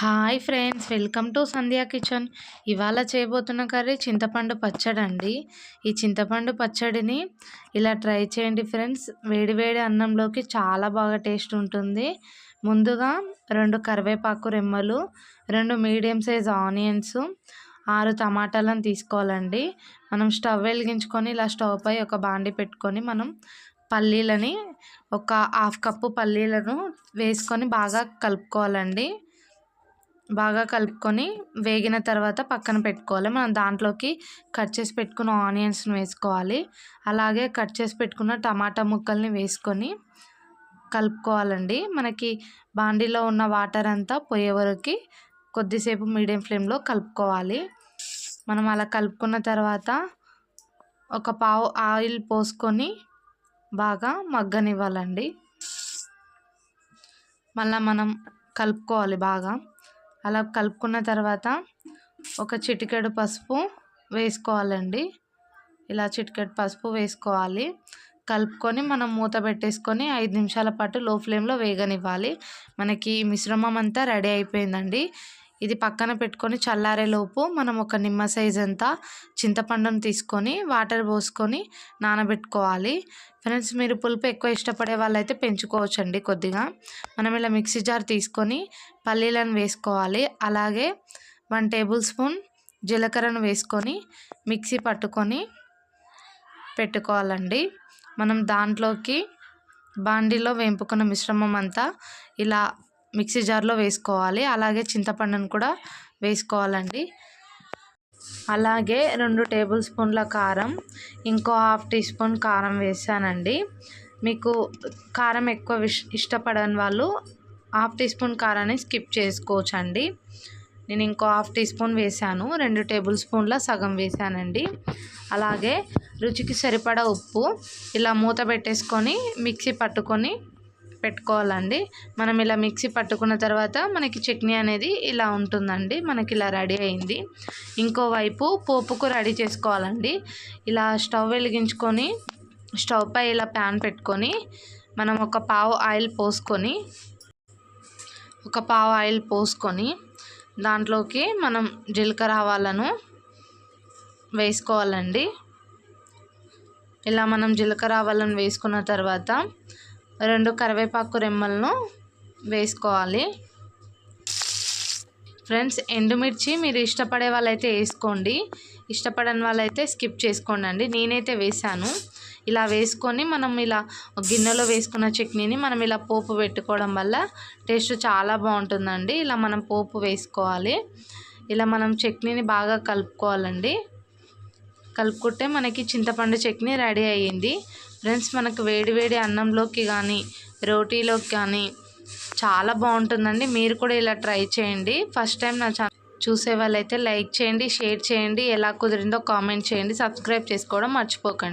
Hi friends welcome to Sandhya kitchen. ఇవాళ చేయబోతున్న curry చింతపండు పచ్చడి అండి. ఈ చింతపండు పచ్చడిని ఇలా ట్రై చేయండి ఫ్రెండ్స్. వేడివేడి అన్నంలోకి చాలా బాగా టేస్ట్ ఉంటుంది. ముందుగా రెండు కరివేపాకు రెమ్మలు రెండు మీడియం సైజ్ ఆనియన్స్ ఆరు టమాటాలను తీసుకోవాలండి. మనం స్టవ్ వెలిగించుకొని ఇలా స్టవ్ పై ఒక బాండి పెట్టుకొని మనం పల్లీలని ఒక హాఫ్ కప్పు పల్లీలను వేసుకొని బాగా కలుపుకోవాలండి. బాగా కలుపుకొని వేగిన తర్వాత పక్కన పెట్టుకోవాలి. మనం దాంట్లోకి కట్ చేసి పెట్టుకున్న ఆనియన్స్ని వేసుకోవాలి. అలాగే కట్ చేసి పెట్టుకున్న టమాటా ముక్కల్ని వేసుకొని కలుపుకోవాలండి. మనకి బాండీలో ఉన్న వాటర్ అంతా పోయే వరకు కొద్దిసేపు మీడియం ఫ్లేమ్లో కలుపుకోవాలి. మనం అలా కలుపుకున్న తర్వాత ఒక పావు ఆయిల్ పోసుకొని బాగా మగ్గనివ్వాలండి. మళ్ళీ మనం కలుపుకోవాలి బాగా. అలా కలుపుకున్న తర్వాత ఒక చిటికెడు పసుపు వేసుకోవాలండి. ఇలా చిటికెడు పసుపు వేసుకోవాలి. కలుపుకొని మనం మూత పెట్టేసుకొని ఐదు నిమిషాల పాటు లో ఫ్లేమ్లో వేగనివ్వాలి. మనకి మిశ్రమం అంతా రెడీ అయిపోయిందండి. ఇది పక్కన పెట్టుకొని చల్లారేలోపు మనం ఒక నిమ్మ సైజ్ అంతా చింతపండును తీసుకొని వాటర్ పోసుకొని నానబెట్టుకోవాలి. ఫ్రెండ్స్ మీరు పులుపు ఎక్కువ ఇష్టపడే వాళ్ళైతే పెంచుకోవచ్చండి కొద్దిగా. మనం ఇలా మిక్సీ జార్ తీసుకొని పల్లీలను వేసుకోవాలి. అలాగే వన్ టేబుల్ స్పూన్ జీలకర్రను వేసుకొని మిక్సీ పట్టుకొని పెట్టుకోవాలండి. మనం దాంట్లోకి బాండీలో వేంపుకున్న మిశ్రమం అంతా ఇలా మిక్సీ జార్లో వేసుకోవాలి. అలాగే చింతపండును కూడా వేసుకోవాలండి. అలాగే రెండు టేబుల్ స్పూన్ల కారం ఇంకో హాఫ్ టీ స్పూన్ కారం వేసానండి. మీకు కారం ఎక్కువ ఇష్టపడని వాళ్ళు హాఫ్ టీ స్పూన్ కారాన్ని స్కిప్ చేసుకోవచ్చు అండి నేను ఇంకో హాఫ్ టీ స్పూన్ వేసాను. రెండు టేబుల్ స్పూన్ల సగం వేసానండి. అలాగే రుచికి సరిపడా ఉప్పు ఇలా మూత పెట్టేసుకొని మిక్సీ పట్టుకొని పెట్టుకోవాలండి. మనం ఇలా మిక్సీ పట్టుకున్న తర్వాత మనకి చట్నీ అనేది ఇలా ఉంటుందండి. మనకి ఇలా రెడీ అయింది. ఇంకోవైపు పోపుకు రెడీ చేసుకోవాలండి. ఇలా స్టవ్ వెలిగించుకొని స్టవ్ పై ఇలా ప్యాన్ పెట్టుకొని మనం ఒక పావు ఆయిల్ పోసుకొని ఒక పావు ఆయిల్ పోసుకొని దాంట్లోకి మనం జీలకర్ర ఆవాలను వేసుకోవాలండి. ఇలా మనం జీలకర్ర ఆవాలను వేసుకున్న తర్వాత రెండు కరివేపాకు రెమ్మలను వేసుకోవాలి. ఫ్రెండ్స్ ఎండుమిర్చి మీరు ఇష్టపడే వాళ్ళైతే వేసుకోండి. ఇష్టపడని వాళ్ళైతే స్కిప్ చేసుకోండి అండి నేనైతే వేసాను ఇలా వేసుకొని మనం ఇలా గిన్నెలో వేసుకున్న చట్నీని మనం ఇలా పోపు పెట్టుకోవడం వల్ల టేస్ట్ చాలా బాగుంటుందండి. ఇలా మనం పోపు వేసుకోవాలి. ఇలా మనం చట్నీని బాగా కలుపుకోవాలండి. కలుపుకుంటే మనకి చింతపండు చట్నీ రెడీ అయ్యింది. ఫ్రెండ్స్ మనకు వేడివేడి అన్నంలోకి కానీ రోటీలోకి కానీ చాలా బాగుంటుందండి. మీరు కూడా ఇలా ట్రై చేయండి. ఫస్ట్ టైం నా ఛానల్ చూసే వాళ్ళైతే లైక్ చేయండి షేర్ చేయండి. ఎలా కుదిరిందో కామెంట్ చేయండి. సబ్స్క్రైబ్ చేసుకోవడం మర్చిపోకండి.